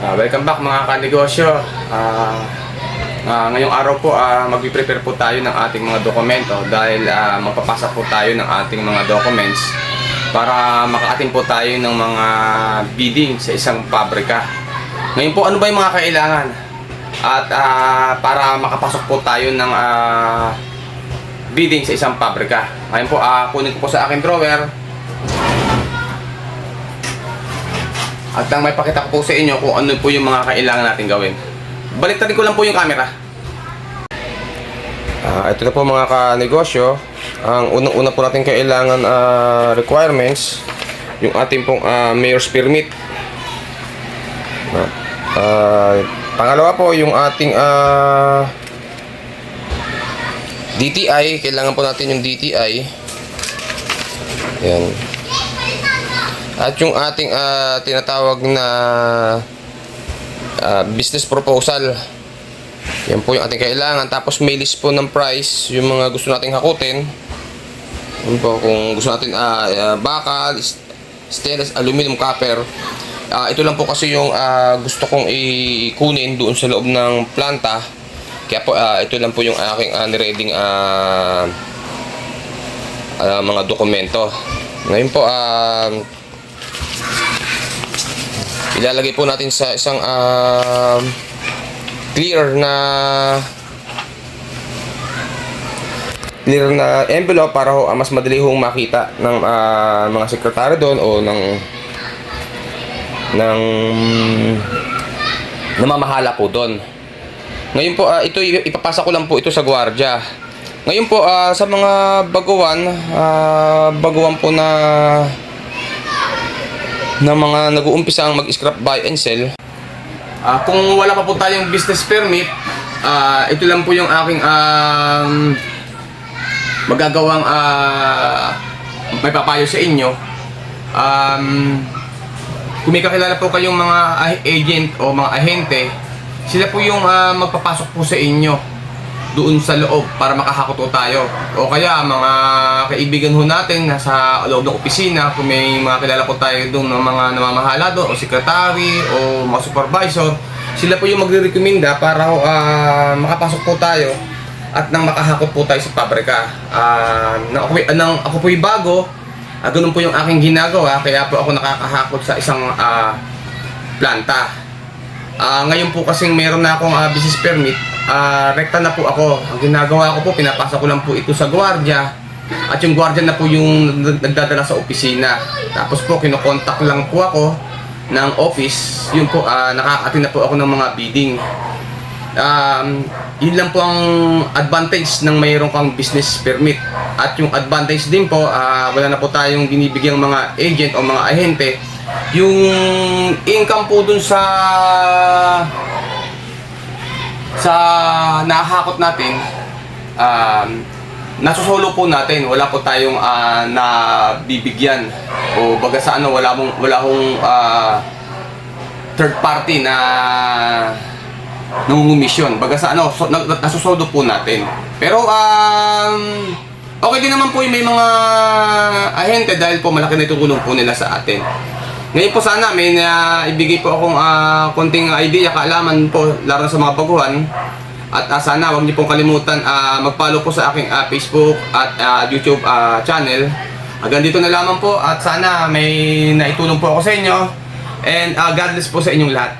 Ah, welcome back mga kanegosyo. Ah, ah, ngayong araw po, uh, mag-prepare po tayo ng ating mga dokumento dahil ah, magpapasa po tayo ng ating mga documents para makaatin po tayo ng mga bidding sa isang pabrika. Ngayon po, ano ba yung mga kailangan? At ah, para makapasok po tayo ng ah, bidding sa isang pabrika. Ngayon po, ah, kunin ko po sa aking drawer At nang may pakita ko po sa inyo kung ano po yung mga kailangan natin gawin. Baliktarin ko lang po yung camera. Ah, ito na po mga ka-negosyo. Ang unang-una po natin kailangan ah, requirements, yung ating pong ah, mayor's permit. Ah, ah, pangalawa po yung ating ah, DTI, kailangan po natin yung DTI. Yan. At yung ating ah, tinatawag na ah, business proposal. Yan po yung ating kailangan. Tapos may list po ng price, yung mga gusto nating hakutin. Yan po, kung gusto natin ah, bakal, stainless, aluminum, copper. Ah, ito lang po kasi yung ah, gusto kong ikunin doon sa loob ng planta. Kaya po, ah, ito lang po yung aking uh, nireading ah, ah, mga dokumento. Ngayon po, ah, ilalagay po natin sa isang um, clear na clear na envelope para ho, ah, mas madali hong makita ng ah, mga sekretary doon o ng ng namamahala po doon. Ngayon po, ah, ito ipapasa ko lang po ito sa gwardiya. Ngayon po, ah, sa mga baguhan, ah, baguhan po na ng mga nag-uumpisa ang mag-scrap buy and sell. Ah, kung wala pa po tayong business permit, ah, ito lang po yung aking um, magagawang ah, may papayo sa inyo. Um, kung may kakilala po kayong mga agent o mga ahente, sila po yung ah, magpapasok po sa inyo doon sa loob para makahakot po tayo. O kaya mga kaibigan ho natin nasa loob ng opisina, kung may mga kilala po tayo doon ng mga namamahala doon o secretary o mga supervisor, sila po yung magre-recommenda para ah, makapasok po tayo at nang makahakot po tayo sa pabrika. Ah, nang ako, nang ako po'y bago, ah, ganun po yung aking ginagawa, kaya po ako nakakahakot sa isang ah, planta. Ah, ngayon po kasing meron na akong ah, business permit, ah, rekta na po ako. Ang ginagawa ko po, pinapasa ko lang po ito sa gwardiya. At yung gwardiya na po yung nag- nagdadala sa opisina. Tapos po, kinokontak lang po ako ng office. Yun po, ah, nakakatin na po ako ng mga bidding. Um, yun lang po ang advantage ng mayroon kang business permit. At yung advantage din po, ah, wala na po tayong binibigyang mga agent o mga ahente. Yung income po dun sa sa nakahakot natin, um, nasusolo po natin. Wala po tayong ah, na bibigyan o baga sa ano, wala mong wala hong ah, third party na nangungumisyon. Baga sa ano, so, na, nasusoldo po natin. Pero um, okay din naman po yung may mga ahente dahil po malaki na itutulong po nila sa atin. Ngayon po sana may na ibigay po akong ah, konting idea, kaalaman po, laro sa mga baguhan. At ah, sana wag niyo pong kalimutan ah, mag-follow po sa aking ah, Facebook at ah, YouTube ah, channel. Hanggang dito na lamang po at sana may naitulong po ako sa inyo. And ah, God bless po sa inyong lahat.